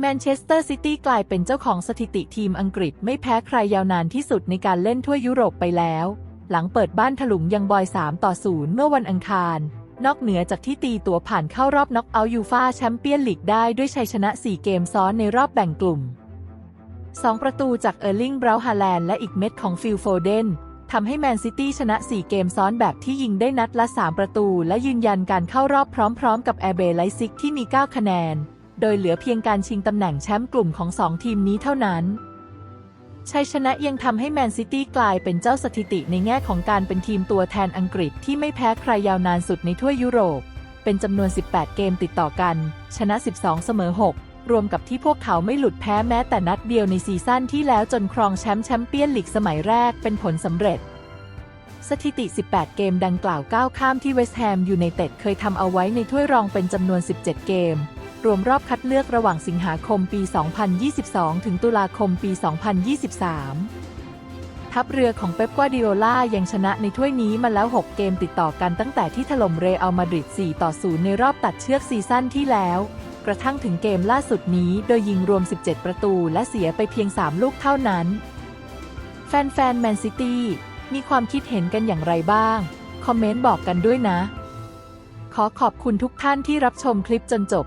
แมนเชสเตอร์ซิตี้กลายเป็นเจ้าของสถิติทีมอังกฤษไม่แพ้ใครยาวนานที่สุดในการเล่นทั่วยุโรปไปแล้ว หลังเปิดบ้านถลุงยังบอย 3 ต่อ 0 เมื่อวันอังคาร นอกเหนือจากที่ตีตัวผ่านเข้ารอบน็อกเอาท์ยูฟาแชมเปี้ยนลีกได้ด้วยชัยชนะ 4 เกมซ้อนในรอบแบ่งกลุ่ม 2 ประตูจากเออร์ลิง บราวน์ฮาแลนด์และอีกเม็ดของฟิลโฟเดนทำให้แมนซิตี้ชนะ 4 เกมซ้อนแบบที่ยิงได้นัดละ 3 ประตู และยืนยันการเข้ารอบพร้อม ๆ กับแอร์เบย์ไลซิกที่มี 9 คะแนน โดยเหลือเพียงการชิงตำแหน่งแชมป์กลุ่มของ 2 ทีมนี้เท่านั้น ชัยชนะยังทำให้แมนซิตี้กลายเป็นเจ้าสถิติในแง่ของการเป็นทีมตัวแทนอังกฤษที่ไม่แพ้ใครยาวนานสุดในทั่วยุโรป เป็นจำนวน 18 เกมติดต่อกัน ชนะ 12 เสมอ 6รวมกับที่พวกเขาไม่หลุดแพ้แม้แต่นัดเดียวในซีซั่นที่แล้วจนครองแชมป์แชมเปี้ยนลีกสมัยแรกเป็นผลสำเร็จ สถิติ 18 เกมดังกล่าวก้าวข้ามที่เวสต์แฮมยูไนเต็ดเคยทำเอาไว้ในถ้วยรองเป็นจำนวน 17 เกม วมรอบคัดเลือกระหว่างสิงหาคมปี 2022 ถึงตุลาคมปี 2023 ทัพเรือของเป๊ปกวาดิโอลายังชนะในถ้วยนี้มาแล้ว 6 เกมติดต่อกันตั้งแต่ที่ถล่มเรอัลมาดริด 4 ต่อ 0 ในรอบตัดเชือกซีซั่นที่แล้ว กระทั่งถึงเกมล่าสุดนี้โดยยิงรวม 17 ประตูและเสียไปเพียง 3 ลูกเท่านั้น แฟนๆแมนซิตี้มีความคิดเห็นกันอย่างไรบ้าง คอมเมนต์บอกกันด้วยนะ ขอขอบคุณทุกท่านที่รับชมคลิปจนจบ